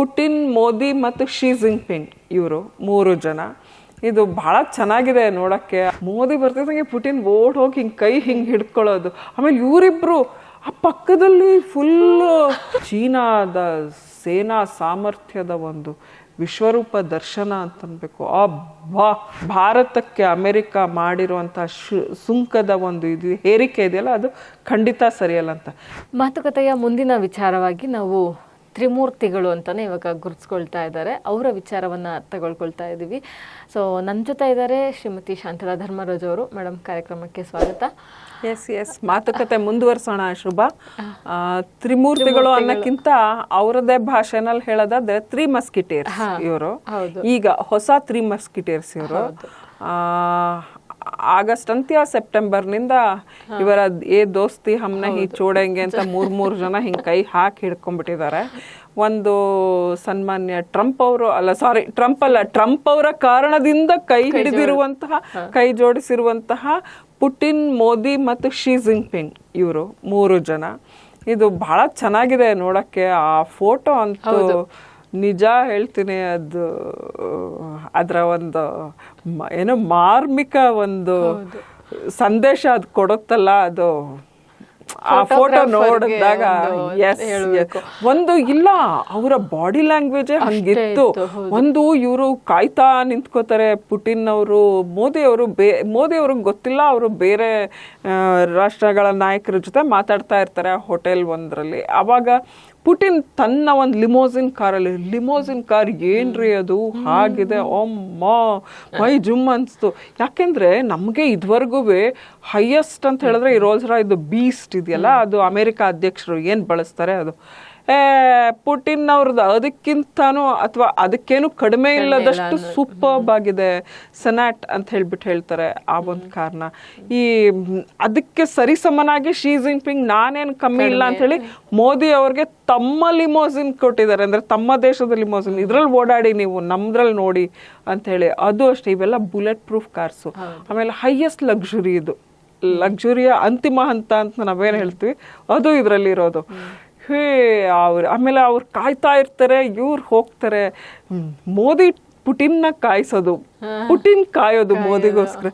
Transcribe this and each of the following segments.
Putin, Modi ಮತ್ತು she Jinping ಇವರು ಮೂರು ಜನ. ಇದು ಬಹಳ ಚೆನ್ನಾಗಿದೆ ನೋಡಕ್ಕೆ. ಮೋದಿ ಬರ್ತಿದ್ದಂಗೆ ಪುಟಿನ್ ಓಡ್ ಹೋಗಿ ಹಿಂಗೆ ಕೈ ಹಿಂಗೆ ಹಿಡ್ಕೊಳ್ಳೋದು. ಆಮೇಲೆ ಇವರಿಬ್ರು ಆ ಪಕ್ಕದಲ್ಲಿ ಫುಲ್ ಚೀನಾದ ಸೇನಾ ಸಾಮರ್ಥ್ಯದ ಒಂದು ವಿಶ್ವರೂಪ ದರ್ಶನ ಅಂತ ಅನ್ಬೇಕು ಆ ಬಾ ಭಾರತಕ್ಕೆ ಅಮೆರಿಕ ಮಾಡಿರುವಂಥ ಸುಂಕದ ಒಂದು ಇದು, ಹೇರಿಕೆ ಇದೆಯಲ್ಲ, ಅದು ಖಂಡಿತ ಸರಿಯಲ್ಲ ಅಂತ. ಮಾತುಕತೆಯ ಮುಂದಿನ ವಿಚಾರವಾಗಿ ನಾವು ತ್ರಿಮೂರ್ತಿಗಳು ಅಂತಾನೆ ಇವಾಗ ಗುರುತಿಸ್ಕೊಳ್ತಾ ಇದ್ದಾರೆ. ಅವರ ವಿಚಾರವನ್ನ ತಗೊಳ್ಕೊಳ್ತಾ ಇದ್ದೀವಿ ಸೊ ನನ್ನ ಜೊತೆ ಇದ್ದಾರೆ ಶ್ರೀಮತಿ ಶಾಂತಲಾ ಧರ್ಮರಾಜ್ ಅವರು. ಮೇಡಮ್ ಕಾರ್ಯಕ್ರಮಕ್ಕೆ ಸ್ವಾಗತ. ಎಸ್ ಎಸ್ ಮಾತುಕತೆ ಮುಂದುವರಿಸೋಣ ಶುಭ. ತ್ರಿಮೂರ್ತಿಗಳು ಅನ್ನಕ್ಕಿಂತ ಅವರದೇ ಭಾಷೆನಲ್ಲಿ ಹೇಳೋದಾದ್ರೆ ತ್ರೀ ಮಸ್ಕಿಟೇರ್ಸ್ ಇವರು. ಈಗ ಹೊಸ ತ್ರೀ ಮಸ್ಕಿಟೇರ್ಸ್ ಇವರು. ಆಗಸ್ಟ್ ಅಂತ್ಯ ಸೆಪ್ಟೆಂಬರ್ನಿಂದ ಇವರ ಏ ದೋಸ್ತಿ ಹಮ್ನ ಹಿ ಚೋಡಂಗೆ ಅಂತ ಮೂರ್ ಮೂರ್ ಜನ ಹಿಂಗ್ ಕೈ ಹಾಕಿ ಹಿಡ್ಕೊಂಡ್ಬಿಟ್ಟಿದ್ದಾರೆ. ಒಂದು ಸನ್ಮಾನ್ಯ ಟ್ರಂಪ್ ಅವರು ಅಲ್ಲ ಸಾರಿ ಟ್ರಂಪ್ ಅಲ್ಲ ಟ್ರಂಪ್ ಅವರ ಕಾರಣದಿಂದ ಕೈ ಹಿಡಿದಿರುವಂತಹ ಕೈ ಜೋಡಿಸಿರುವಂತಹ ಪುಟಿನ್ ಮೋದಿ ಮತ್ತು ಶಿ ಜಿನ್ಪಿಂಗ್ ಇವರು ಮೂರು ಜನ. ಇದು ಬಹಳ ಚೆನ್ನಾಗಿದೆ ನೋಡಕ್ಕೆ ಆ ಫೋಟೋ ಅಂತೂ ನಿಜ ಹೇಳ್ತೀನಿ ಅದು ಅದರ ಒಂದು ಏನೋ ಮಾರ್ಮಿಕ ಒಂದು ಸಂದೇಶ ಅದು ಕೊಡುತ್ತಲ್ಲ ಅದು ಆ ಫೋಟೋ ನೋಡಿದಾಗ ಎಸ್ ಒಂದು ಇಲ್ಲ ಅವರ ಬಾಡಿ ಲ್ಯಾಂಗ್ವೇಜ್ ಹಂಗಿತ್ತು. ಒಂದು ಇವರು ಕಾಯ್ತಾ ನಿಂತ್ಕೋತಾರೆ ಪುಟಿನ್ ಅವರು ಮೋದಿ ಅವರು ಬೇ ಮೋದಿ ಅವ್ರಿಗೆ ಗೊತ್ತಿಲ್ಲ ಅವರು ಬೇರೆ ರಾಷ್ಟ್ರಗಳ ನಾಯಕರ ಜೊತೆ ಮಾತಾಡ್ತಾ ಇರ್ತಾರೆ ಹೋಟೆಲ್ ಒಂದರಲ್ಲಿ. ಅವಾಗ ಪುಟಿನ್ ತನ್ನ ಒಂದು ಲಿಮೋಸಿನ್ ಕಾರಲ್ಲಿ, ಲಿಮೋಸಿನ್ ಕಾರ್ ಏನ್ರಿ ಅದು? ಹಾಗಿದೆ. ಅಮ್ಮ, ಮೈ ಜುಮ್ ಅನ್ಸ್ತು. ಯಾಕೆಂದ್ರೆ ನಮಗೆ ಇದುವರೆಗೂ ಹೈಯೆಸ್ಟ್ ಅಂತ ಹೇಳಿದ್ರೆ ಈ ರೋಲ್ಸ್ ರಾಯ್ ಇದು ಬೀಸ್ಟ್ ಇದೆಯಲ್ಲ, ಅದು ಅಮೆರಿಕ ಅಧ್ಯಕ್ಷರು ಏನು ಬಳಸ್ತಾರೆ ಅದು. ಪುಟಿನ್ ಅವ್ರದ್ದು ಅದಕ್ಕಿಂತನೂ ಅಥವಾ ಅದಕ್ಕೇನು ಕಡಿಮೆ ಇಲ್ಲದಷ್ಟು ಸೂಪರ್ಬ್ ಆಗಿದೆ ಸೆನಾಟ್ ಅಂತ ಹೇಳ್ಬಿಟ್ಟು ಹೇಳ್ತಾರೆ ಆ ಒಂದು ಕಾರಣ. ಈ ಅದಕ್ಕೆ ಸರಿಸಮನಾಗಿ ಶಿ ಜಿನ್ಪಿಂಗ್ ನಾನೇನು ಕಮ್ಮಿ ಇಲ್ಲ ಅಂತ ಹೇಳಿ ಮೋದಿ ಅವ್ರಿಗೆ ತಮ್ಮ ಲಿಮೋಸಿನ್ ಕೊಟ್ಟಿದ್ದಾರೆ. ಅಂದ್ರೆ ತಮ್ಮ ದೇಶದ ಲಿಮೋಸಿನ್. ಇದ್ರಲ್ಲಿ ಓಡಾಡಿ ನೀವು ನಮ್ದ್ರಲ್ಲಿ ನೋಡಿ ಅಂತ ಹೇಳಿ ಅದು ಅಷ್ಟೇ ಇವೆಲ್ಲ ಬುಲೆಟ್ ಪ್ರೂಫ್ ಕಾರ್ಸು. ಆಮೇಲೆ ಹೈಯೆಸ್ಟ್ ಲಕ್ಸುರಿ ಇದು. ಲಕ್ಸುರಿಯ ಅಂತಿಮ ಹಂತ ಅಂತ ನಾವೇನು ಹೇಳ್ತೀವಿ? ಅದು ಇದರಲ್ಲಿ ಇರೋದು. ಹೇ ಅವ್ರು ಆಮೇಲೆ ಅವ್ರು ಕಾಯ್ತಾ ಇರ್ತಾರೆ ಇವ್ರು ಹೋಗ್ತಾರೆ. ಮೋದಿ ಪುಟಿನ್ನ ಕಾಯಿಸೋದು. ಪುಟಿನ್ ಕಾಯೋದು ಮೋದಿಗೋಸ್ಕರ.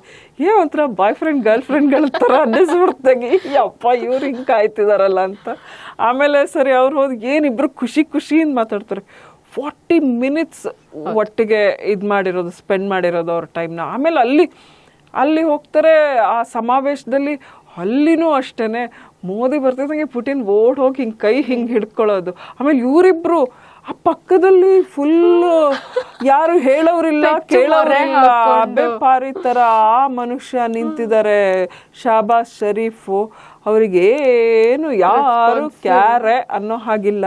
ಏ ಒಂಥರ ಬಾಯ್ ಫ್ರೆಂಡ್ ಗರ್ಲ್ ಫ್ರೆಂಡ್ಗಳ ಥರ ಅನ್ನಿಸ್ಬಿಡ್ತಾಗಿ. ಅಪ್ಪ ಇವ್ರು ಹಿಂಗೆ ಕಾಯ್ತಿದಾರಲ್ಲ ಅಂತ. ಆಮೇಲೆ ಸರಿ ಅವ್ರು ಹೋದ್ ಏನಿಬ್ರು ಖುಷಿ ಖುಷಿಯಿಂದ ಮಾತಾಡ್ತಾರೆ. ಫಾರ್ಟಿ ಮಿನಿಟ್ಸ್ ಒಟ್ಟಿಗೆ ಇದು ಮಾಡಿರೋದು ಸ್ಪೆಂಡ್ ಮಾಡಿರೋದು ಅವ್ರ ಟೈಮ್ನ. ಆಮೇಲೆ ಅಲ್ಲಿ ಅಲ್ಲಿ ಹೋಗ್ತಾರೆ ಆ ಸಮಾವೇಶದಲ್ಲಿ ಅಲ್ಲಿನೂ ಅಷ್ಟೇನೆ. ಮೋದಿ ಬರ್ತಿದ್ದಂಗೆ ಪುಟಿನ್ ಓಡ್ ಹೋಗಿ ಹಿಂಗೆ ಕೈ ಹಿಂಗೆ ಹಿಡ್ಕೊಳ್ಳೋದು. ಆಮೇಲೆ ಇವರಿಬ್ರು ಆ ಪಕ್ಕದಲ್ಲಿ ಫುಲ್ ಯಾರು ಹೇಳೋರಿಲ್ಲ ಕೇಳೋರಿಲ್ಲ ಬೆಪ್ಪಾರಿ ತರ ಆ ಮನುಷ್ಯ ನಿಂತಿದ್ದಾರೆ ಶಾಬಾಸ್ ಶರೀಫು. ಅವರಿಗೆ ಏನು ಯಾರು ಕ್ಯಾರೆ ಅನ್ನೋ ಹಾಗಿಲ್ಲ.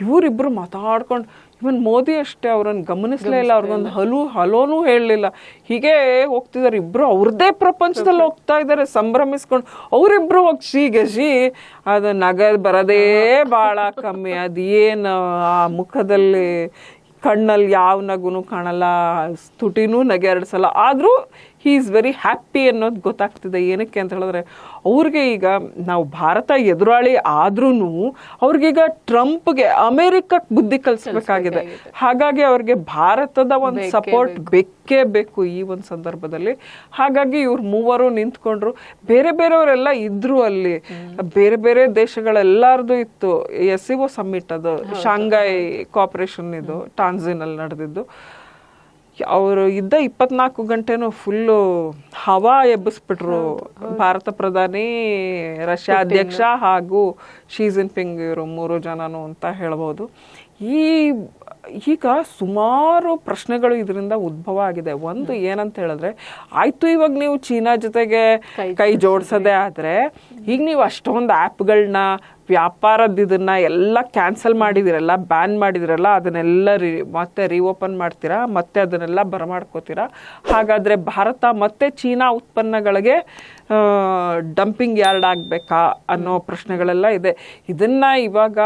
ಇವರಿಬ್ರು ಮಾತಾಡ್ಕೊಂಡು ಇವನ್ ಮೋದಿ ಅಷ್ಟೇ ಅವ್ರನ್ನ ಗಮನಿಸ್ಲೇ ಇಲ್ಲ ಅವ್ರಿಗೊಂದು ಹಲು ಹಲೋನು ಹೇಳಲಿಲ್ಲ. ಹೀಗೆ ಹೋಗ್ತಿದ್ದಾರೆ ಇಬ್ರು ಅವ್ರದ್ದೇ ಪ್ರಪಂಚದಲ್ಲಿ ಹೋಗ್ತಾ ಇದ್ದಾರೆ ಸಂಭ್ರಮಿಸ್ಕೊಂಡು. ಅವರಿಬ್ರು ಹೋಗಿ ಶೀಗೆ ಗಜಿ ಅದು ನಗ ಬರದೇ ಭಾಳ ಕಮ್ಮಿ. ಅದೇನು ಆ ಮುಖದಲ್ಲಿ ಕಣ್ಣಲ್ಲಿ ಯಾವ ನಗುನು ಕಾಣಲ್ಲ ತುಟಿನೂ ನಗೆರಡಿಸಲ್ಲ ಆದರೂ ಹೀ ಈಸ್ ವೆರಿ ಹ್ಯಾಪಿ ಅನ್ನೋದು ಗೊತ್ತಾಗ್ತಿದೆ. ಏನಕ್ಕೆ ಅಂತ ಹೇಳಿದ್ರೆ ಅವ್ರಿಗೆ ಈಗ ನಾವು ಭಾರತ ಎದುರಾಳಿ ಆದ್ರೂ ಅವ್ರಿಗೀಗ ಟ್ರಂಪ್ಗೆ ಅಮೆರಿಕಕ್ಕೆ ಬುದ್ಧಿ ಕಲಿಸ್ಬೇಕಾಗಿದೆ. ಹಾಗಾಗಿ ಅವ್ರಿಗೆ ಭಾರತದ ಒಂದು ಸಪೋರ್ಟ್ ಬೇಕೇ. ಬೇಕು ಈ ಒಂದು ಸಂದರ್ಭದಲ್ಲಿ. ಹಾಗಾಗಿ ಇವ್ರು ಮೂವರು ನಿಂತ್ಕೊಂಡ್ರು. ಬೇರೆ ಬೇರೆಯವರೆಲ್ಲ ಇದ್ರು ಅಲ್ಲಿ. ಬೇರೆ ಬೇರೆ ದೇಶಗಳೆಲ್ಲಾರ್ದು ಇತ್ತು. ಎಸ್ ಸಿ ಒ ಸಮ್ಮಿಟ್ ಅದು. ಶಾಂಘೈ ಕಾಪರೇಷನ್ ಇದು ಟಾನ್ಸಿನಲ್ಲಿ ನಡೆದಿದ್ದು. ಅವರು ಇದ್ದ ಇಪ್ಪತ್ನಾಲ್ಕು ಗಂಟೆನೂ ಫುಲ್ಲು ಹವಾ ಎಬ್ಬಿಸ್ಬಿಟ್ರು. ಭಾರತ ಪ್ರಧಾನಿ ರಷ್ಯಾ ಅಧ್ಯಕ್ಷ ಹಾಗೂ ಶಿ ಜಿನ್ಪಿಂಗ್ ಇವರು ಮೂರು ಜನನು ಅಂತ ಹೇಳ್ಬೋದು. ಈ ಈಗ ಸುಮಾರು ಪ್ರಶ್ನೆಗಳು ಇದರಿಂದ ಉದ್ಭವ ಆಗಿದೆ. ಒಂದು ಏನಂತ ಹೇಳಿದ್ರೆ ಆಯ್ತು ಇವಾಗ ನೀವು ಚೀನಾ ಜೊತೆಗೆ ಕೈ ಜೋಡಿಸೋದೇ ಆದರೆ ಈಗ ನೀವು ಅಷ್ಟೊಂದು ಆ್ಯಪ್ಗಳನ್ನ ವ್ಯಾಪಾರದ ಇದನ್ನ ಎಲ್ಲ ಕ್ಯಾನ್ಸಲ್ ಮಾಡಿದಿರಲ್ಲ ಬ್ಯಾನ್ ಮಾಡಿದಿರಲ್ಲ ಅದನ್ನೆಲ್ಲ ರಿ ಮತ್ತೆ ರೀಓಪನ್ ಮಾಡ್ತೀರಾ ಮತ್ತೆ ಅದನ್ನೆಲ್ಲ ಬರಮಾಡ್ಕೋತೀರಾ? ಹಾಗಾದ್ರೆ ಭಾರತ ಮತ್ತೆ ಚೀನಾ ಉತ್ಪನ್ನಗಳಿಗೆ ಡಂಪಿಂಗ್ ಯಾರ್ಡ್ ಆಗಬೇಕಾ ಅನ್ನೋ ಪ್ರಶ್ನೆಗಳೆಲ್ಲ ಇದೆ. ಇದನ್ನ ಇವಾಗ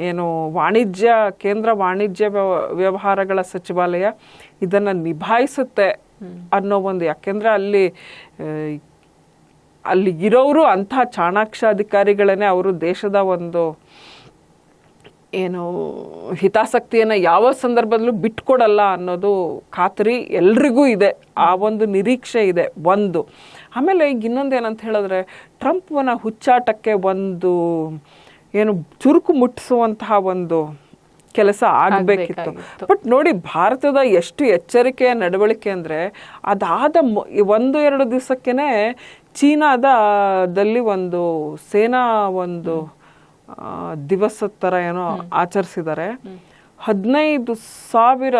ಏನು ವಾಣಿಜ್ಯ ಕೇಂದ್ರ ವಾಣಿಜ್ಯ ವ್ಯವ- ವ್ಯವಹಾರಗಳ ಸಚಿವಾಲಯ ಇದನ್ನ ನಿಭಾಯಿಸುತ್ತೆ ಅನ್ನೋ ಒಂದು ಯಾಕೆಂದ್ರೆ ಅಲ್ಲಿ ಅಲ್ಲಿ ಇರೋರು ಅಂಥ ಚಾಣಾಕ್ಷ ಅಧಿಕಾರಿಗಳನ್ನೇ ಅವರು ದೇಶದ ಒಂದು ಏನು ಹಿತಾಸಕ್ತಿಯನ್ನು ಯಾವ ಸಂದರ್ಭದಲ್ಲೂ ಬಿಟ್ಕೊಡಲ್ಲ ಅನ್ನೋದು ಖಾತ್ರಿ ಎಲ್ರಿಗೂ ಇದೆ. ಆ ಒಂದು ನಿರೀಕ್ಷೆ ಇದೆ ಒಂದು. ಆಮೇಲೆ ಈಗ ಇನ್ನೊಂದು ಏನಂತ ಹೇಳಿದ್ರೆ ಟ್ರಂಪ್ನ ಹುಚ್ಚಾಟಕ್ಕೆ ಒಂದು ಏನು ಚುರುಕು ಮುಟ್ಟಿಸುವಂತಹ ಒಂದು ಕೆಲಸ ಆಗಬೇಕಿತ್ತು. ಬಟ್ ನೋಡಿ ಭಾರತದ ಎಷ್ಟು ಎಚ್ಚರಿಕೆಯ ನಡವಳಿಕೆ ಅಂದರೆ ಅದಾದ ಒಂದು ಎರಡು ದಿವಸಕ್ಕೇನೆ ಚೀನಾದಲ್ಲಿ ಒಂದು ಸೇನಾ ಒಂದು ದಿವಸ ದಿವಸದ ಥರ ಏನೋ ಆಚರಿಸಿದ್ದಾರೆ. ಹದಿನೈದು ಸಾವಿರ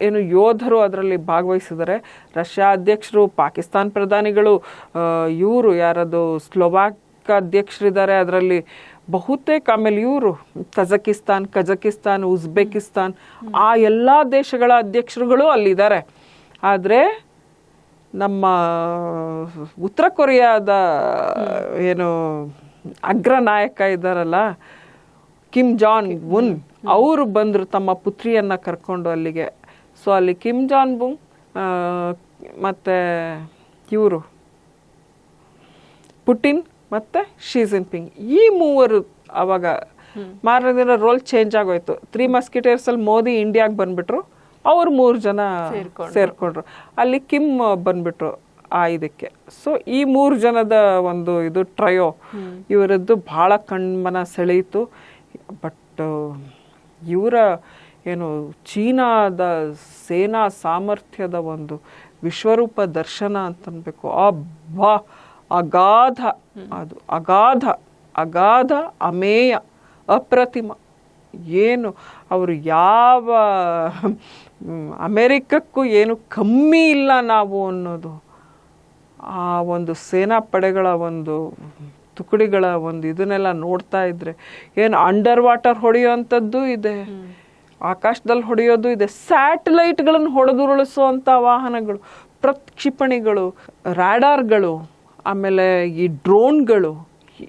ಏನು ಯೋಧರು ಅದರಲ್ಲಿ ಭಾಗವಹಿಸಿದ್ದಾರೆ. ರಷ್ಯಾ ಅಧ್ಯಕ್ಷರು ಪಾಕಿಸ್ತಾನ್ ಪ್ರಧಾನಿಗಳು ಇವರು ಯಾರದು ಸ್ಲೋವಾಕ್ ಅಧ್ಯಕ್ಷರಿದ್ದಾರೆ ಅದರಲ್ಲಿ. ಬಹುತೇಕ ಆಮೇಲೆ ಇವರು ಕಜಕಿಸ್ತಾನ್ ಕಜಕಿಸ್ತಾನ್ ಉಜ್ಬೇಕಿಸ್ತಾನ್ ಆ ಎಲ್ಲ ದೇಶಗಳ ಅಧ್ಯಕ್ಷರುಗಳು ಅಲ್ಲಿದ್ದಾರೆ. ಆದರೆ ನಮ್ಮ ಉತ್ತರ ಕೊರಿಯಾದ ಏನು ಅಗ್ರ ನಾಯಕ ಇದ್ದಾರಲ್ಲ ಕಿಮ್ ಜಾನ್ ಬುನ್ ಅವರು ಬಂದರು ತಮ್ಮ ಪುತ್ರಿಯನ್ನು ಕರ್ಕೊಂಡು ಅಲ್ಲಿಗೆ. ಸೊ ಅಲ್ಲಿ ಕಿಮ್ ಜಾನ್ ಬುನ್ ಮತ್ತೆ ಇವರು ಪುಟಿನ್ ಮತ್ತೆ ಶಿ ಜಿನ್ಪಿಂಗ್. ಈ ಮೂವರು ಅವಾಗ ಮಾರನೇ ದಿನ ರೋಲ್ ಚೇಂಜ್ ಆಗೋಯ್ತು. ತ್ರೀ ಮಸ್ಕಿಟೇರ್ಸಲ್ಲಿ ಮೋದಿ ಇಂಡಿಯಾಗೆ ಬಂದ್ಬಿಟ್ರು. ಅವ್ರು ಮೂರು ಜನ ಸೇರ್ಕೊಂಡ್ರು. ಅಲ್ಲಿ ಕಿಮ್ ಬಂದ್ಬಿಟ್ರು ಆ ಇದಕ್ಕೆ. ಸೊ ಈ ಮೂರು ಜನದ ಒಂದು ಇದು ಟ್ರಯೋ ಇವರದ್ದು ಬಹಳ ಕಣ್ಮನ ಸೆಳೆಯಿತು. ಬಟ್ ಇವರ ಏನು ಚೀನಾದ ಸೇನಾ ಸಾಮರ್ಥ್ಯದ ಒಂದು ವಿಶ್ವರೂಪ ದರ್ಶನ ಅಂತನ್ಬೇಕು. ಅಬ್ಬಾ! ಅಗಾಧ. ಅದು ಅಗಾಧ ಅಗಾಧ ಅಮೇಯ ಅಪ್ರತಿಮ. ಏನು ಅವರು ಯಾವ ಅಮೇರಿಕಕ್ಕೂ ಏನು ಕಮ್ಮಿ ಇಲ್ಲ ನಾವು ಅನ್ನೋದು. ಆ ಒಂದು ಸೇನಾ ಪಡೆಗಳ ಒಂದು ತುಕಡಿಗಳ ಒಂದು ಇದನ್ನೆಲ್ಲ ನೋಡ್ತಾ ಇದ್ರೆ ಏನು ಅಂಡರ್ ವಾಟರ್ ಹೊಡೆಯುವಂಥದ್ದು ಇದೆ. ಆಕಾಶದಲ್ಲಿ ಹೊಡೆಯೋದು ಇದೆ. ಸ್ಯಾಟಲೈಟ್ಗಳನ್ನು ಹೊಡೆದುರುಳಿಸುವಂಥ ವಾಹನಗಳು ಪ್ರಕ್ಷಿಪಣಿಗಳು ರಾಡಾರ್ಗಳು ಆಮೇಲೆ ಈ ಡ್ರೋನ್ಗಳು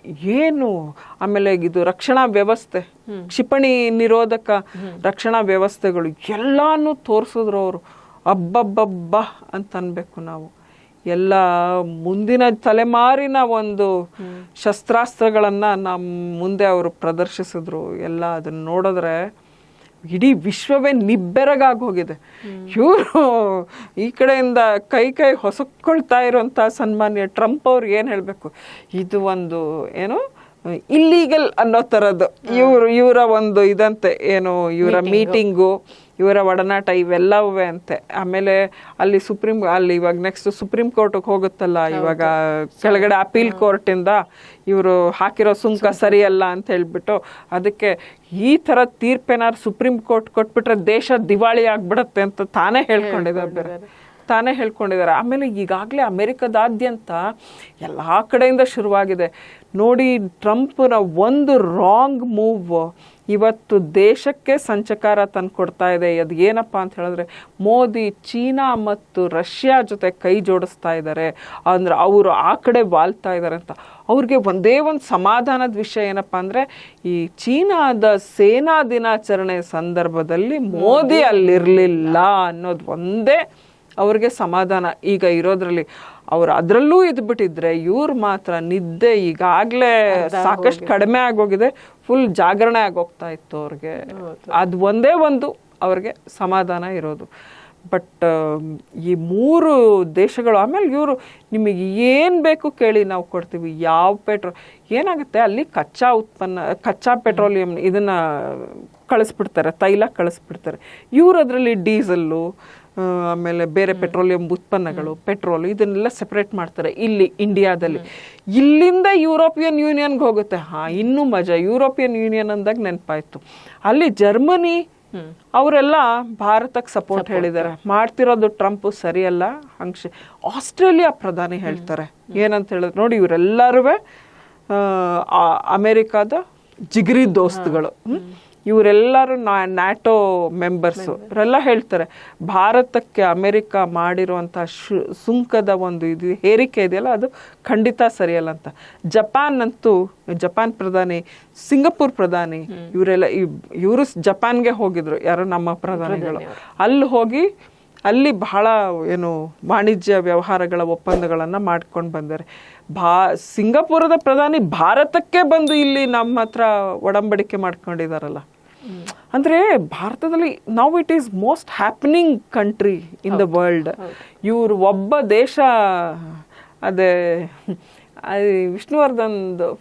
ಏನು? ಆಮೇಲೆ ಇದು ರಕ್ಷಣಾ ವ್ಯವಸ್ಥೆ. ಕ್ಷಿಪಣಿ ನಿರೋಧಕ ರಕ್ಷಣಾ ವ್ಯವಸ್ಥೆಗಳು ಎಲ್ಲಾನು ತೋರಿಸಿದ್ರು ಅವರು. ಅಬ್ಬಬ್ಬಬ್ಬ ಅಂತ ಅನ್ಬೇಕು ನಾವು. ಎಲ್ಲ ಮುಂದಿನ ತಲೆಮಾರಿನ ಒಂದು ಶಸ್ತ್ರಾಸ್ತ್ರಗಳನ್ನ ನಮ್ಮ ಮುಂದೆ ಅವರು ಪ್ರದರ್ಶಿಸಿದ್ರು. ಎಲ್ಲ ಅದನ್ನ ನೋಡಿದ್ರೆ ಇಡೀ ವಿಶ್ವವೇ ನಿಬ್ಬೆರಗಾಗಿ ಹೋಗಿದೆ. ಇವರು ಈ ಕಡೆಯಿಂದ ಕೈ ಕೈ ಹೊಸಕೊಳ್ತಾ ಇರುವಂತ ಸನ್ಮಾನ್ಯ ಟ್ರಂಪ್ ಅವ್ರಿಗೆ ಏನು ಹೇಳಬೇಕು? ಇದು ಒಂದು ಏನು ಇಲ್ಲೀಗಲ್ ಅನ್ನೋ ಥರದ್ದು ಇವರು ಇವರ ಒಂದು ಇದಂತೆ ಏನು ಇವರ ಮೀಟಿಂಗು ಇವರ ಒಡನಾಟ ಇವೆಲ್ಲವೇ ಅಂತೆ. ಆಮೇಲೆ ಅಲ್ಲಿ ಸುಪ್ರೀಂ ಅಲ್ಲಿ ಇವಾಗ ನೆಕ್ಸ್ಟ್ ಸುಪ್ರೀಂ ಕೋರ್ಟಿಗೆ ಹೋಗುತ್ತಲ್ಲ ಇವಾಗ ಕೆಳಗಡೆ ಅಪೀಲ್ ಕೋರ್ಟಿಂದ ಇವರು ಹಾಕಿರೋ ಸುಂಕ ಸರಿಯಲ್ಲ ಅಂತ ಹೇಳ್ಬಿಟ್ಟು ಅದಕ್ಕೆ ಈ ಥರ ತೀರ್ಪೇನಾದ್ರು ಸುಪ್ರೀಂ ಕೋರ್ಟ್ ಕೊಟ್ಬಿಟ್ರೆ ದೇಶ ದಿವಾಳಿ ಆಗ್ಬಿಡತ್ತೆ ಅಂತ ತಾನೇ ಹೇಳ್ಕೊಂಡಿದ್ದಾರೆ. ಬೇರೆ ತಾನೇ ಹೇಳ್ಕೊಂಡಿದ್ದಾರೆ. ಆಮೇಲೆ ಈಗಾಗಲೇ ಅಮೆರಿಕದಾದ್ಯಂತ ಎಲ್ಲ ಕಡೆಯಿಂದ ಶುರುವಾಗಿದೆ. ನೋಡಿ ಟ್ರಂಪ್ನ ಒಂದು ರಾಂಗ್ ಮೂವ್ ಇವತ್ತು ದೇಶಕ್ಕೆ ಸಂಚಕಾರ ತಂದು ಕೊಡ್ತಾ ಇದೆ. ಅದು ಏನಪ್ಪ ಅಂತ ಹೇಳಿದ್ರೆ, ಮೋದಿ ಚೀನಾ ಮತ್ತು ರಷ್ಯಾ ಜೊತೆ ಕೈ ಜೋಡಿಸ್ತಾ ಇದ್ದಾರೆ. ಅಂದ್ರೆ ಅವರು ಆ ಕಡೆ ವಾಲ್ತಾ ಇದ್ದಾರೆ ಅಂತ. ಅವ್ರಿಗೆ ಒಂದೇ ಒಂದು ಸಮಾಧಾನದ ವಿಷಯ ಏನಪ್ಪ ಅಂದ್ರೆ, ಈ ಚೀನಾದ ಸೇನಾ ದಿನಾಚರಣೆ ಸಂದರ್ಭದಲ್ಲಿ ಮೋದಿ ಅಲ್ಲಿರಲಿಲ್ಲ ಅನ್ನೋದು ಒಂದೇ ಅವ್ರಿಗೆ ಸಮಾಧಾನ. ಈಗ ಇರೋದ್ರಲ್ಲಿ ಅವ್ರು ಅದರಲ್ಲೂ ಇದ್ಬಿಟ್ಟಿದ್ರೆ ಇವ್ರು ಮಾತ್ರ ನಿದ್ದೆ ಈಗಾಗಲೇ ಸಾಕಷ್ಟು ಕಡಿಮೆ ಆಗೋಗಿದೆ. ಫುಲ್ ಜಾಗರಣೆ ಆಗೋಗ್ತಾ ಇತ್ತು ಅವ್ರಿಗೆ. ಅದು ಒಂದೇ ಒಂದು ಅವ್ರಿಗೆ ಸಮಾಧಾನ ಇರೋದು. ಬಟ್ ಈ ಮೂರು ದೇಶಗಳು ಆಮೇಲೆ ಇವರು ನಿಮಗೆ ಏನು ಬೇಕು ಕೇಳಿ ನಾವು ಕೊಡ್ತೀವಿ. ಯಾವ ಪೆಟ್ರೋಲ್ ಏನಾಗುತ್ತೆ ಅಲ್ಲಿ ಕಚ್ಚಾ ಉತ್ಪನ್ನ ಕಚ್ಚಾ ಪೆಟ್ರೋಲಿಯಂ ಇದನ್ನು ಕಳಿಸ್ಬಿಡ್ತಾರೆ ತೈಲ ಕಳಿಸ್ಬಿಡ್ತಾರೆ. ಇವರು ಅದರಲ್ಲಿ ಡೀಸಲ್ಲು ಆಮೇಲೆ ಬೇರೆ ಪೆಟ್ರೋಲಿಯಂ ಉತ್ಪನ್ನಗಳು ಪೆಟ್ರೋಲ್ ಇದನ್ನೆಲ್ಲ ಸೆಪರೇಟ್ ಮಾಡ್ತಾರೆ ಇಲ್ಲಿ ಇಂಡಿಯಾದಲ್ಲಿ. ಇಲ್ಲಿಂದ ಯುರೋಪಿಯನ್ ಯೂನಿಯನ್ಗೆ ಹೋಗುತ್ತೆ. ಹಾ ಇನ್ನೂ ಮಜಾ. ಯುರೋಪಿಯನ್ ಯೂನಿಯನ್ ಅಂದಾಗ ನೆನಪಾಯ್ತು. ಅಲ್ಲಿ ಜರ್ಮನಿ ಅವರೆಲ್ಲ ಭಾರತಕ್ಕೆ ಸಪೋರ್ಟ್ ಹೇಳಿದ್ದಾರೆ. ಮಾಡ್ತಿರೋದು ಟ್ರಂಪ್ ಸರಿಯಲ್ಲ ಹಂಗೆ ಆಸ್ಟ್ರೇಲಿಯಾ ಪ್ರಧಾನಿ ಹೇಳ್ತಾರೆ. ಏನಂತ ಹೇಳಿದ್ರೆ ನೋಡಿ ಇವರೆಲ್ಲರೂ ಅಮೆರಿಕಾದ ಜಿಗಿರಿ ದೋಸ್ತುಗಳು. ಹ್ಮ್? ನಾ ನ್ಯಾಟೋ ಮೆಂಬರ್ಸ್ ಇವರೆಲ್ಲ ಹೇಳ್ತಾರೆ ಭಾರತಕ್ಕೆ ಅಮೆರಿಕ ಮಾಡಿರುವಂಥ ಸುಂಕದ ಒಂದು ಇದು ಹೇರಿಕೆ ಇದೆಯಲ್ಲ ಅದು ಖಂಡಿತ ಸರಿಯಲ್ಲ ಅಂತ. ಜಪಾನ್ ಅಂತೂ ಜಪಾನ್ ಪ್ರಧಾನಿ ಸಿಂಗಪುರ್ ಪ್ರಧಾನಿ ಇವರೆಲ್ಲ ಇವರು ಜಪಾನ್ಗೆ ಹೋಗಿದ್ರು ಯಾರು ನಮ್ಮ ಪ್ರಧಾನಿಗಳು. ಅಲ್ಲಿ ಹೋಗಿ ಅಲ್ಲಿ ಬಹಳ ಏನು ವಾಣಿಜ್ಯ ವ್ಯವಹಾರಗಳ ಒಪ್ಪಂದಗಳನ್ನು ಮಾಡ್ಕೊಂಡು ಬಂದರೆ. ಭಾ ಸಿಂಗಾಪುರದ ಪ್ರಧಾನಿ ಭಾರತಕ್ಕೆ ಬಂದು ಇಲ್ಲಿ ನಮ್ಮ ಹತ್ರ ಒಡಂಬಡಿಕೆ ಮಾಡ್ಕೊಂಡಿದಾರಲ್ಲ. ಅಂದ್ರೆ ಭಾರತದಲ್ಲಿ now it is most happening country in the world ಇವರು ಒಬ್ಬ ದೇಶ ಅದೇ ವಿಷ್ಣುವರ್ಧನ್ದು ವಿಷ್ಣುವರ್ಧನ್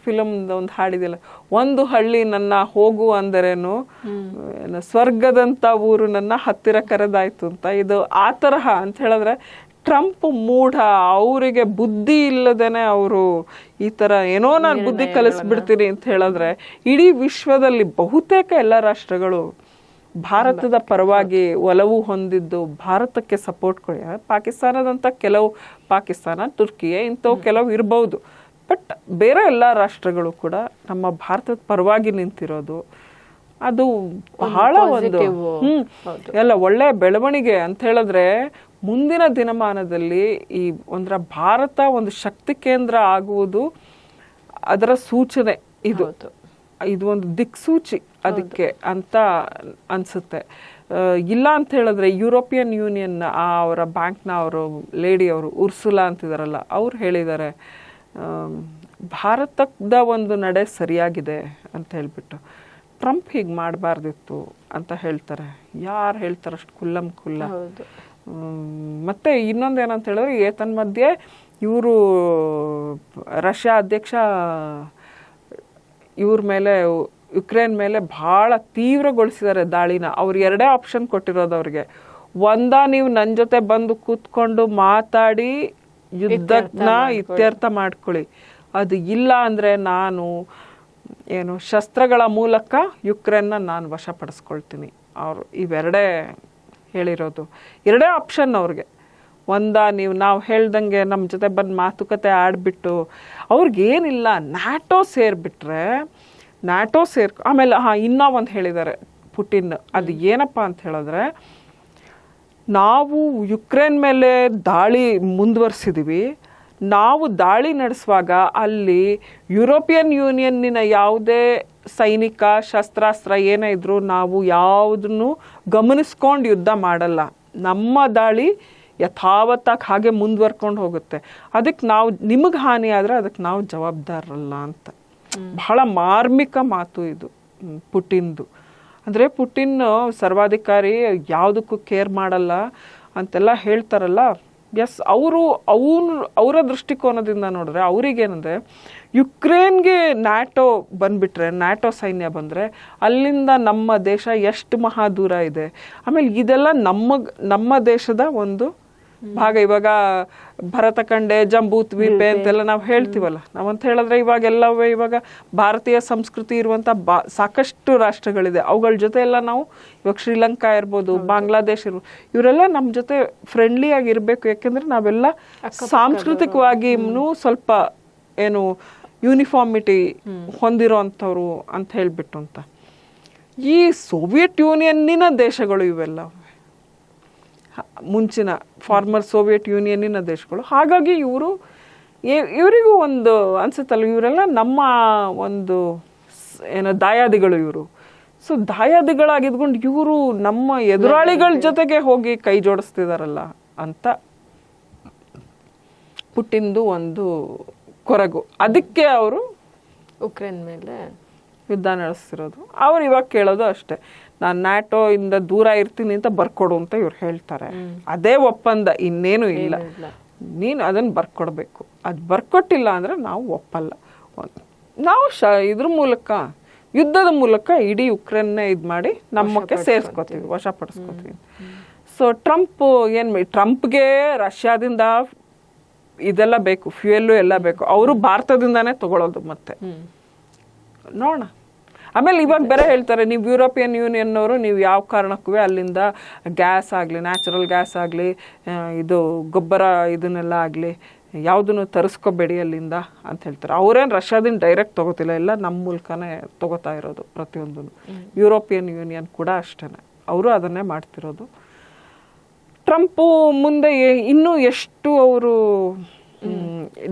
ಫಿಲಮ್ದ ಒಂದು ಹಾಡಿದೆಯಲ್ಲ ಒಂದು ಹಳ್ಳಿ ನನ್ನ ಹೋಗು ಅಂದರೇನು? ಏನು, ಸ್ವರ್ಗದಂತ ಊರು ನನ್ನ ಹತ್ತಿರ ಕರೆದಾಯ್ತು ಅಂತ. ಇದು ಆ ತರಹ ಅಂತ ಹೇಳಿದ್ರೆ ಟ್ರಂಪ್ ಮೂಢ ಅವರಿಗೆ ಬುದ್ಧಿ ಇಲ್ಲದೇನೆ ಅವರು ಈ ತರ ಏನೋ ನಾನು ಬುದ್ಧಿ ಕಲಿಸ್ಬಿಡ್ತೀನಿ ಅಂತ ಹೇಳಿದ್ರೆ ಇಡೀ ವಿಶ್ವದಲ್ಲಿ ಬಹುತೇಕ ಎಲ್ಲ ರಾಷ್ಟ್ರಗಳು ಭಾರತದ ಪರವಾಗಿ ಒಲವು ಹೊಂದಿದ್ದು ಭಾರತಕ್ಕೆ ಸಪೋರ್ಟ್ ಕೊಡಿ. ಪಾಕಿಸ್ತಾನದಂತ ಕೆಲವು ಪಾಕಿಸ್ತಾನ ತುರ್ಕಿಯೇ ಇಂಥವು ಕೆಲವು ಇರ್ಬೋದು. ಬಟ್ ಬೇರೆ ಎಲ್ಲ ರಾಷ್ಟ್ರಗಳು ಕೂಡ ನಮ್ಮ ಭಾರತದ ಪರವಾಗಿ ನಿಂತಿರೋದು ಅದು ಬಹಳ ಒಂದು ಹ್ಮ್. ಎಲ್ಲ ಒಳ್ಳೆ ಬೆಳವಣಿಗೆ ಅಂತ ಹೇಳಿದ್ರೆ ಮುಂದಿನ ದಿನಮಾನದಲ್ಲಿ ಈ ಒಂದ್ರ ಭಾರತ ಒಂದು ಶಕ್ತಿ ಕೇಂದ್ರ ಆಗುವುದು ಅದರ ಸೂಚನೆ ಇದು. ಇದು ಒಂದು ದಿಕ್ಸೂಚಿ ಅದಕ್ಕೆ ಅಂತ ಅನ್ಸುತ್ತೆ. ಇಲ್ಲ ಅಂತ ಹೇಳಿದ್ರೆ ಯುರೋಪಿಯನ್ ಯೂನಿಯನ್ ಆ ಅವರ ಬ್ಯಾಂಕ್ನ ಅವರು ಲೇಡಿ ಅವರು ಉರ್ಸುಲಾ ಅಂತಿದಾರಲ್ಲ ಅವ್ರು ಹೇಳಿದ್ದಾರೆ ಭಾರತದ ಒಂದು ನಡೆ ಸರಿಯಾಗಿದೆ ಅಂತ ಹೇಳ್ಬಿಟ್ಟು. ಟ್ರಂಪ್ ಹೀಗೆ ಮಾಡಬಾರ್ದಿತ್ತು ಅಂತ ಹೇಳ್ತಾರೆ. ಯಾರು ಹೇಳ್ತಾರೆ ಅಷ್ಟು ಕುಲ್ಲಂ. ಕುಲ್ಲ ಮತ್ತೆ ಇನ್ನೊಂದು ಏನಂತ ಹೇಳಿದ್ರೆ ಏತನ್ಮಧ್ಯೆ ಇವರು ರಷ್ಯಾ ಅಧ್ಯಕ್ಷ ಇವ್ರ ಮೇಲೆ ಯುಕ್ರೇನ್ ಮೇಲೆ ಬಹಳ ತೀವ್ರಗೊಳಿಸಿದ್ದಾರೆ ದಾಳಿನ. ಅವ್ರು ಎರಡೇ ಆಪ್ಷನ್ ಕೊಟ್ಟಿರೋದು ಅವ್ರಿಗೆ. ಒಂದ ನೀವು ನನ್ನ ಜೊತೆ ಬಂದು ಕೂತ್ಕೊಂಡು ಮಾತಾಡಿ ಯುದ್ಧನ ಇತ್ಯರ್ಥ ಮಾಡ್ಕೊಳ್ಳಿ. ಅದು ಇಲ್ಲ ಅಂದ್ರೆ ನಾನು ಏನು, ಶಸ್ತ್ರಗಳ ಮೂಲಕ ಯುಕ್ರೇನ್ನ ನಾನು ವಶಪಡಿಸ್ಕೊಳ್ತೀನಿ. ಅವರು ಇವೆರಡೇ ಹೇಳಿರೋದು. ಎರಡೇ ಆಪ್ಷನ್ ಅವ್ರಿಗೆ. ಒಂದ ನೀವು, ನಾವು ಹೇಳ್ದಂಗೆ ನಮ್ಮ ಜೊತೆ ಬಂದು ಮಾತುಕತೆ ಆಡಿಬಿಟ್ಟು ಅವ್ರಿಗೇನಿಲ್ಲ ನ್ಯಾಟೋ ಸೇರಿಬಿಟ್ರೆ ನ್ಯಾಟೋ ಸೇರ್, ಆಮೇಲೆ, ಹಾಂ, ಇನ್ನೂ ಒಂದು ಹೇಳಿದ್ದಾರೆ ಪುಟಿನ್. ಅದು ಏನಪ್ಪ ಅಂತ ಹೇಳಿದ್ರೆ, ನಾವು ಯುಕ್ರೇನ್ ಮೇಲೆ ದಾಳಿ ಮುಂದುವರಿಸಿದೀವಿ. ನಾವು ದಾಳಿ ನಡೆಸುವಾಗ ಅಲ್ಲಿ ಯುರೋಪಿಯನ್ ಯೂನಿಯನ್ನಿನ ಯಾವುದೇ ಸೈನಿಕ ಶಸ್ತ್ರಾಸ್ತ್ರ ಏನೇ ಇದ್ದರೂ ನಾವು ಯಾವುದನ್ನು ಗಮನಿಸ್ಕೊಂಡು ಯುದ್ಧ ಮಾಡಲ್ಲ. ನಮ್ಮ ದಾಳಿ ಯಥಾವತ್ತಾಗಿ ಹಾಗೆ ಮುಂದುವರ್ಕೊಂಡು ಹೋಗುತ್ತೆ. ಅದಕ್ಕೆ ನಾವು ನಿಮಗೆ ಹಾನಿ ಆದರೆ ಅದಕ್ಕೆ ನಾವು ಜವಾಬ್ದಾರರಲ್ಲ ಅಂತ. ಬಹಳ ಮಾರ್ಮಿಕ ಮಾತು ಇದು ಪುಟಿನ್ದು. ಅಂದರೆ ಪುಟಿನ್ ಸರ್ವಾಧಿಕಾರಿ ಯಾವುದಕ್ಕೂ ಕೇರ್ ಮಾಡಲ್ಲ ಅಂತೆಲ್ಲ ಹೇಳ್ತಾರಲ್ಲ. ಎಸ್ ಅವರು ಅವ್ರ ಅವರ ದೃಷ್ಟಿಕೋನದಿಂದ ನೋಡಿದ್ರೆ ಅವರಿಗೇನಂದರೆ, ಯುಕ್ರೇನ್ಗೆ ನ್ಯಾಟೋ ಬಂದ್ಬಿಟ್ರೆ ನ್ಯಾಟೋ ಸೈನ್ಯ ಬಂದರೆ, ಅಲ್ಲಿಂದ ನಮ್ಮ ದೇಶ ಎಷ್ಟು ಮಹಾ ದೂರ ಇದೆ. ಆಮೇಲೆ ಇದೆಲ್ಲ ನಮ್ಮ ನಮ್ಮ ದೇಶದ ಒಂದು ಭಾಗ ಇವಾಗ ಭರತ ಖಂಡೆ ಜಂಬೂ ದ್ವೀಪೆ ಅಂತೆಲ್ಲ ನಾವು ಹೇಳ್ತೀವಲ್ಲ. ನಾವಂತ ಹೇಳಿದ್ರೆ ಇವಾಗ ಎಲ್ಲವೇ ಇವಾಗ ಭಾರತೀಯ ಸಂಸ್ಕೃತಿ ಇರುವಂತ ಬಾ ಸಾಕಷ್ಟು ರಾಷ್ಟ್ರಗಳಿದೆ. ಅವುಗಳ ಜೊತೆ ಎಲ್ಲ ನಾವು ಇವಾಗ ಶ್ರೀಲಂಕಾ ಇರ್ಬೋದು ಬಾಂಗ್ಲಾದೇಶ್ ಇರ್ಬೋದು ಇವರೆಲ್ಲ ನಮ್ಮ ಜೊತೆ ಫ್ರೆಂಡ್ಲಿ ಆಗಿ ಇರಬೇಕು. ಯಾಕೆಂದ್ರೆ ನಾವೆಲ್ಲ ಸಾಂಸ್ಕೃತಿಕವಾಗಿ ಸ್ವಲ್ಪ ಏನು ಯೂನಿಫಾರ್ಮಿಟಿ ಹೊಂದಿರೋ ಅಂಥವ್ರು ಅಂತ ಹೇಳ್ಬಿಟ್ಟು ಅಂತ. ಈ ಸೋವಿಯತ್ ಯೂನಿಯನ್ನಿನ ದೇಶಗಳು ಇವೆಲ್ಲ. ಮುಂಚಿನ ಫಾರ್ಮರ್ ಸೋವಿಯತ್ ಯೂನಿಯನ್ನಿನ ದೇಶಗಳು. ಹಾಗಾಗಿ ಇವರು ಇವರಿಗೂ ಒಂದು ಅನ್ಸುತ್ತಲ್ಲ ಇವರೆಲ್ಲ ನಮ್ಮ ಒಂದು ಏನೋ ದಾಯಾದಿಗಳು ಇವರು. ಸೊ ದಾಯಾದಿಗಳಾಗಿದ್ಕೊಂಡು ಇವರು ನಮ್ಮ ಎದುರಾಳಿಗಳ ಜೊತೆಗೆ ಹೋಗಿ ಕೈ ಜೋಡಿಸ್ತಿದಾರಲ್ಲ ಅಂತ ಪುಟ್ಟಿಂದು ಒಂದು ಕೊರಗು. ಅದಕ್ಕೆ ಅವರು ಉಕ್ರೇನ್ ಮೇಲೆ ಯುದ್ಧ ನಡೆಸ್ತಿರೋದು. ಅವ್ರು ಇವಾಗ ಕೇಳೋದು ಅಷ್ಟೇ. ನಾನು ನ್ಯಾಟೋ ಇಂದ ದೂರ ಇರ್ತೀನಿ ಅಂತ ಬರ್ಕೊಡು ಅಂತ ಇವ್ರು ಹೇಳ್ತಾರೆ. ಅದೇ ಒಪ್ಪಂದ ಇನ್ನೇನು ಇಲ್ಲ. ನೀನು ಅದನ್ನ ಬರ್ಕೊಡ್ಬೇಕು. ಅದು ಬರ್ಕೊಟ್ಟಿಲ್ಲ ಅಂದ್ರೆ ನಾವು ಒಪ್ಪಲ್ಲ. ನಾವು ಶ ಇದ್ರ ಮೂಲಕ ಯುದ್ಧದ ಮೂಲಕ ಇಡೀ ಉಕ್ರೇನ್ನೇ ಇದು ಮಾಡಿ ನಮ್ಮಕ್ಕೆ ಸೇರಿಸ್ಕೋತೀವಿ ವಶಪಡಿಸ್ಕೋತೀವಿ. ಸೊ ಟ್ರಂಪ್ ಏನ್ ಟ್ರಂಪ್ಗೆ ರಷ್ಯಾದಿಂದ ಇದೆಲ್ಲ ಬೇಕು ಫ್ಯೂಯಲ್ಲು ಎಲ್ಲ ಬೇಕು. ಅವರು ಭಾರತದಿಂದಾನೇ ತಗೊಳ್ಳೋದು ಮತ್ತೆ. ನೋಡೋಣ. ಆಮೇಲೆ ಇವಾಗ ಬೇರೆ ಹೇಳ್ತಾರೆ ನೀವು ಯುರೋಪಿಯನ್ ಯೂನಿಯನ್ನವರು ನೀವು ಯಾವ ಕಾರಣಕ್ಕೂ ಅಲ್ಲಿಂದ ಗ್ಯಾಸ್ ಆಗಲಿ ನ್ಯಾಚುರಲ್ ಗ್ಯಾಸ್ ಆಗಲಿ ಇದು ಗೊಬ್ಬರ ಇದನ್ನೆಲ್ಲ ಆಗಲಿ ಯಾವುದನ್ನು ತರಿಸ್ಕೋಬೇಡಿ ಅಲ್ಲಿಂದ ಅಂತ ಹೇಳ್ತಾರೆ. ಅವರೇನು ರಷ್ಯಾದಿಂದ ಡೈರೆಕ್ಟ್ ತೊಗೋತಿಲ್ಲ ಎಲ್ಲ ನಮ್ಮ ಮೂಲಕನೇ ತಗೋತಾ ಇರೋದು ಪ್ರತಿಯೊಂದನ್ನು. ಯುರೋಪಿಯನ್ ಯೂನಿಯನ್ ಕೂಡ ಅಷ್ಟೇ ಅವರು ಅದನ್ನೇ ಮಾಡ್ತಿರೋದು. ಟ್ರಂಪು ಮುಂದೆ ಇನ್ನೂ ಎಷ್ಟು ಅವರು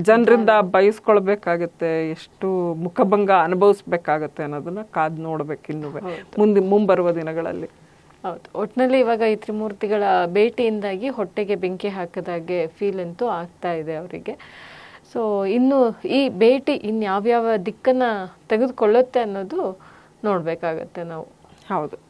ಜನರಿಂದ ಬಯಸ್ಕೊಳ್ಬೇಕಾಗತ್ತೆ ಎಷ್ಟು ಮುಖಭಂಗ ಅನುಭವಿಸ್ಬೇಕಾಗತ್ತೆ ಅನ್ನೋದನ್ನ ಕಾದ್ ನೋಡ್ಬೇಕು ಇನ್ನೂ ಮುಂದೆ ಮುಂಬರುವ ದಿನಗಳಲ್ಲಿ. ಹೌದು. ಒಟ್ಟಿನಲ್ಲಿ ಇವಾಗ ಈ ತ್ರಿಮೂರ್ತಿಗಳ ಭೇಟಿಯಿಂದಾಗಿ ಹೊಟ್ಟೆಗೆ ಬೆಂಕಿ ಹಾಕದಾಗೆ ಫೀಲ್ ಅಂತೂ ಆಗ್ತಾ ಇದೆ ಅವರಿಗೆ. ಸೊ ಇನ್ನು ಈ ಭೇಟಿ ಇನ್ಯಾವ್ಯಾವ ದಿಕ್ಕನ್ನ ತೆಗೆದುಕೊಳ್ಳುತ್ತೆ ಅನ್ನೋದು ನೋಡಬೇಕಾಗತ್ತೆ ನಾವು. ಹೌದು.